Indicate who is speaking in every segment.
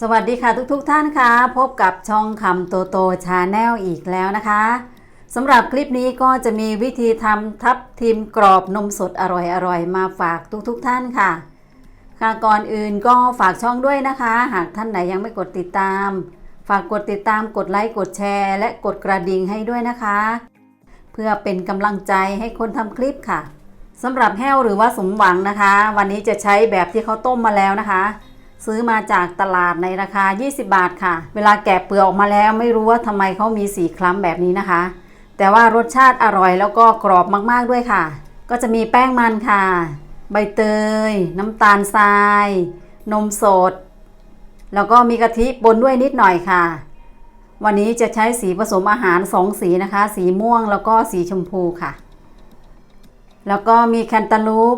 Speaker 1: สวัสดีค่ะทุกๆทท่านค่ะ พบกับช่องคำโตโตชาแนลอีกแล้วนะคะสำหรับคลิปนี้ก็จะมีวิธีทำทับทิมกรอบนมสดอร่อยๆ มาฝากทุกๆทท่านค่ะ ค่ะก่อนอื่นก็ฝากช่องด้วยนะคะ หากท่านไหนยังไม่กดติดตาม ฝากกดติดตามกดไลค์กดแชร์ และกดกระดิ่งให้ด้วยนะคะ เพื่อเป็นกำลังใจให้คนทำคลิปค่ะสำหรับแห้วหรือว่าสมหวังนะคะ วันนี้จะใช้แบบที่เขาต้มมาแล้วนะคะ ซื้อมาจากตลาดในราคา 20 บาทค่ะ เวลาแกะเปลือกออกมาแล้วไม่รู้ว่าทำไมเขามีสีคล้ำแบบนี้นะคะ แต่ว่ารสชาติอร่อยแล้วก็กรอบมากๆด้วยค่ะ ก็จะมีแป้งมันค่ะ ใบเตย น้ำตาลทราย นมสด แล้วก็มีกะทิปนด้วยนิดหน่อยค่ะ วันนี้จะใช้สีผสมอาหารสองสีนะคะ สีม่วงแล้วก็สีชมพูค่ะ แล้วก็มีแคนตาลูป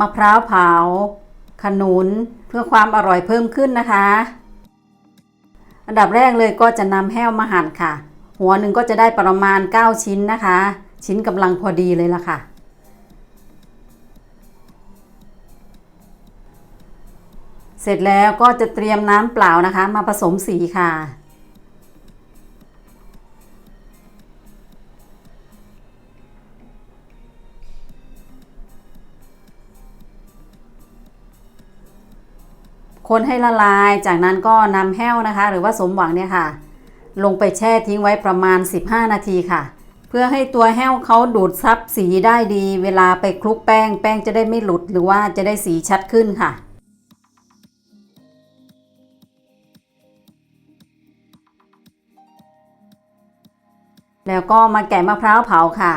Speaker 1: มะพร้าวเผา ขนุนเพื่อความอร่อยเพิ่มขึ้นนะคะ อันดับแรกเลยก็จะนำแห้วมาหั่นค่ะ หัวหนึ่งก็จะได้ประมาณ 9 ชิ้นนะคะ ชิ้นกำลังพอดีเลยล่ะค่ะเสร็จแล้วก็จะเตรียมน้ำเปล่านะคะ มาผสมสีค่ะ คนให้ละลาย จากนั้นก็นำแห้วนะคะ หรือว่าสมหวังเนี่ยค่ะ ลงไปแช่ทิ้งไว้ประมาณ 15 นาทีค่ะ เพื่อให้ตัวแห้วเขาดูดซับสีได้ดี เวลาไปคลุกแป้ง แป้งจะได้ไม่หลุดหรือว่าจะได้สีชัดขึ้นค่ะแล้วก็มาแกะมะพร้าวเผาค่ะ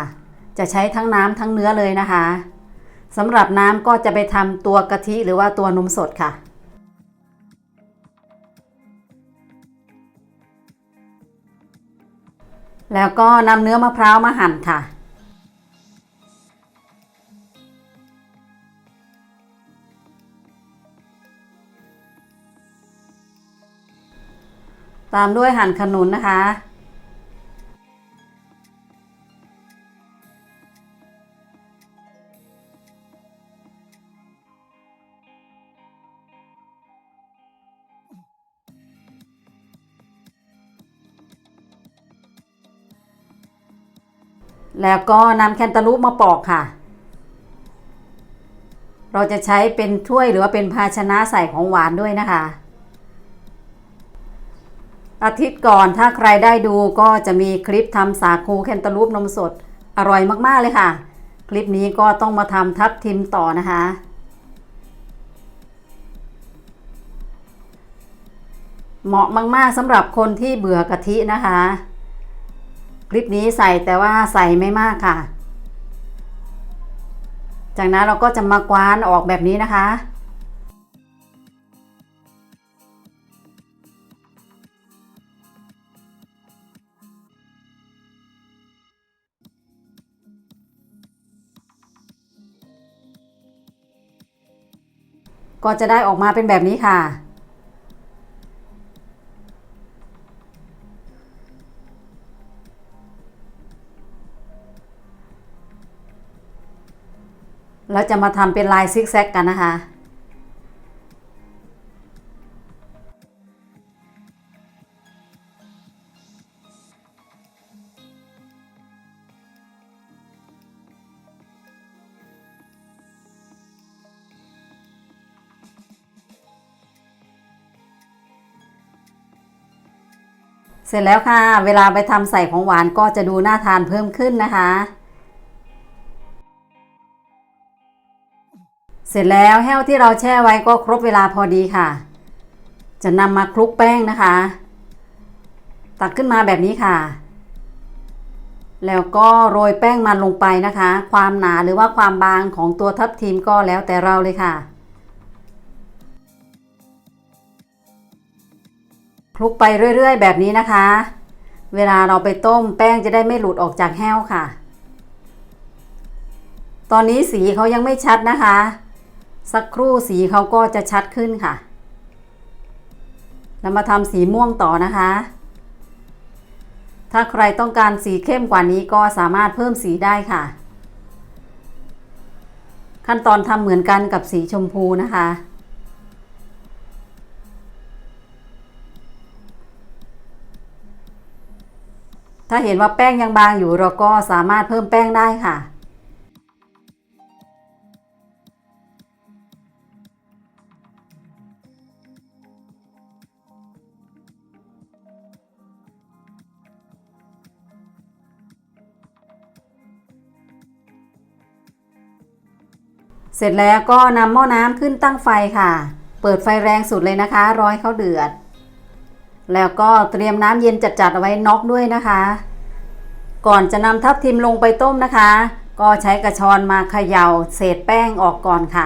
Speaker 1: จะใช้ทั้งน้ำทั้งเนื้อเลยนะคะสำหรับน้ำก็จะไปทำตัวกะทิหรือว่าตัวนมสดค่ะ แล้วก็นำเนื้อมะพร้าวมาหั่นค่ะ ตามด้วยหั่นขนุนนะคะ แล้วก็นำแคนตาลูปมาปอกค่ะ เราจะใช้เป็นถ้วยหรือว่าเป็นภาชนะใส่ของหวานด้วยนะคะ อาทิตย์ก่อนถ้าใครได้ดูก็จะมีคลิปทำสาคูแคนตาลูปนมสดอร่อยมากๆเลยค่ะ คลิปนี้ก็ต้องมาทำทับทิมต่อนะคะเหมาะมาก ๆสำหรับคนที่เบื่อกะทินะคะ คลิปนี้ใส่แต่ว่าใส่ไม่มากค่ะ จากนั้นเราก็จะมากวานออกแบบนี้นะคะก็จะได้ออกมาเป็นแบบนี้ค่ะ เราจะมาทำเป็นลายซิกแซกกันนะคะเสร็จแล้วค่ะ เวลาไปทำใส่ของหวานก็จะดูน่าทานเพิ่มขึ้นนะคะ เสร็จแล้วแห้วที่เราแช่ไว้ก็ครบเวลาพอดีค่ะ จะนำมาคลุกแป้งนะคะ ตักขึ้นมาแบบนี้ค่ะ แล้วก็โรยแป้งมันลงไปนะคะ ความหนาหรือว่าความบางของตัวทับทิมก็แล้วแต่เราเลยค่ะ คลุกไปเรื่อยๆ แบบนี้นะคะ เวลาเราไปต้มแป้งจะได้ไม่หลุดออกจากแห้วค่ะ ตอนนี้สีเขายังไม่ชัดนะคะ สักครู่สีเขาก็จะชัดขึ้นค่ะเรามาทำสีม่วงต่อนะคะ ถ้าใครต้องการสีเข้มกว่านี้ก็สามารถเพิ่มสีได้ค่ะ ขั้นตอนทำเหมือนกันกับสีชมพูนะคะ ถ้าเห็นว่าแป้งยังบางอยู่เราก็สามารถเพิ่มแป้งได้ค่ะ เสร็จแล้วก็นำหม้อน้ำขึ้นตั้งไฟค่ะ เปิดไฟแรงสุดเลยนะคะ ร้อยเขาเดือด แล้วก็เตรียมน้ำเย็นจัดๆเอาไว้น็อกด้วยนะคะ ก่อนจะนำทับทิมลงไปต้มนะคะ ก็ใช้กระชอนมาเขย่าเศษแป้งออกก่อนค่ะ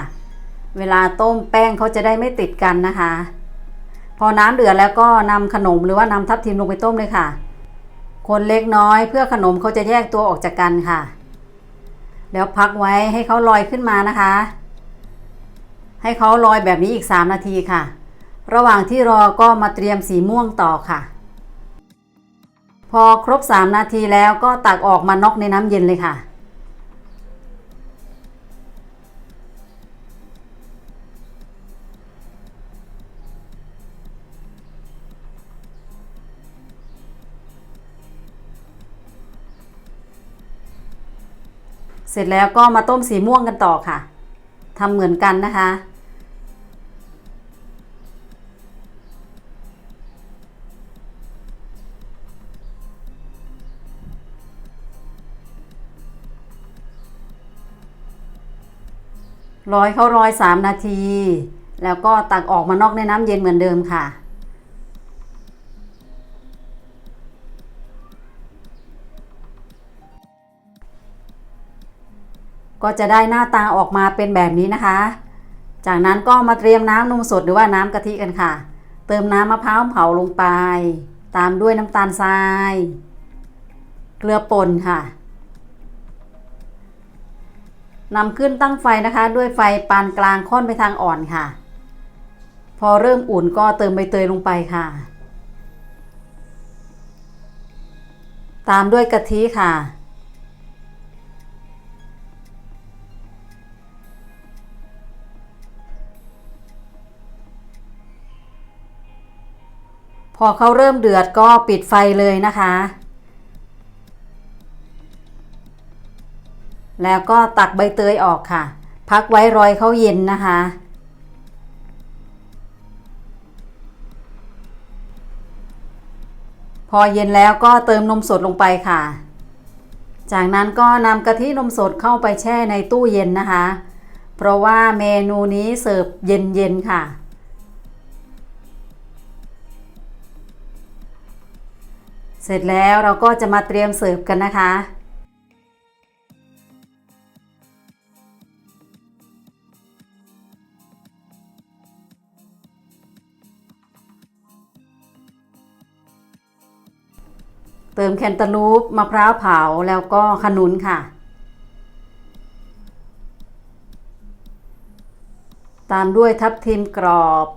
Speaker 1: เวลาต้มแป้งเขาจะได้ไม่ติดกันนะคะ พอน้ำเดือดแล้วก็นำขนมหรือว่านำทับทิมลงไปต้มเลยค่ะ คนเล็กน้อยเพื่อขนมเขาจะแยกตัวออกจากกันค่ะ แล้วพักไว้ให้เขาลอยขึ้นมานะคะ ให้เขาลอยแบบนี้อีก 3 นาทีค่ะ ระหว่างที่รอก็มาเตรียมสีม่วงต่อค่ะ พอครบ 3 นาทีแล้วก็ตักออกมาน็อกในน้ำเย็นเลยค่ะ เสร็จแล้วก็มาต้มสีม่วงกันต่อค่ะทำเหมือนกันนะคะ ร้อยเข้าร้อยสามนาที แล้วก็ตักออกมานอกในน้ำเย็นเหมือนเดิมค่ะ ก็จะได้หน้าตาออกมาเป็นแบบนี้นะคะ จากนั้นก็มาเตรียมน้ำนมสดหรือว่าน้ำกะทิกันค่ะ เติมน้ำมะพร้าวเผาลงไป ตามด้วยน้ำตาลทราย เกลือป่นค่ะนำขึ้นตั้งไฟนะคะ ด้วยไฟปานกลางค่อนไปทางอ่อนค่ะ พอเริ่มอุ่นก็เติมใบเตยลงไปค่ะ ตามด้วยกะทิค่ะ พอเขาเริ่มเดือดก็ปิดไฟเลยนะคะ แล้วก็ตักใบเตยออกค่ะ พักไว้รอยเขาเย็นนะคะ พอเย็นแล้วก็เติมนมสดลงไปค่ะ จากนั้นก็นำกะทินมสดเข้าไปแช่ในตู้เย็นนะคะ เพราะว่าเมนูนี้เสิร์ฟเย็นๆค่ะ เสร็จแล้วเราก็จะมาเตรียมเสิร์ฟกันนะคะ เติมแคนตาลูปมะพร้าวเผาแล้วก็ขนุนค่ะ ตามด้วยทับทิมกรอบ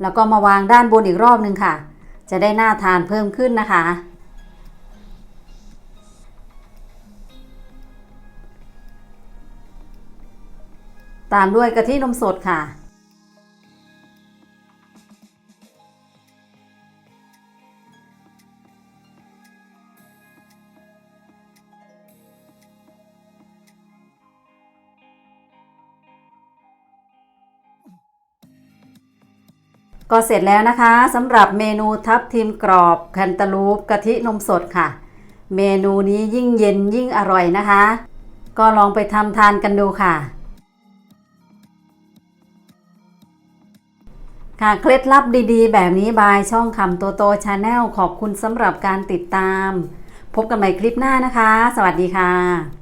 Speaker 1: แล้วก็มาวางด้านบนอีกรอบหนึ่งค่ะ จะได้น่าทานเพิ่มขึ้นนะคะ ตามด้วยกะทินมสดค่ะ ก็เสร็จแล้วนะคะสำหรับเมนูทับทิมกรอบแคนตาลูปกะทินมสดค่ะ เมนูนี้ยิ่งเย็นยิ่งอร่อยนะคะ ก็ลองไปทำทานกันดูค่ะ ค่ะเคล็ดลับดีๆ แบบนี้บายช่องคำโตโตชาแนลขอบคุณสำหรับการติดตาม พบกันใหม่คลิปหน้านะคะ สวัสดีค่ะ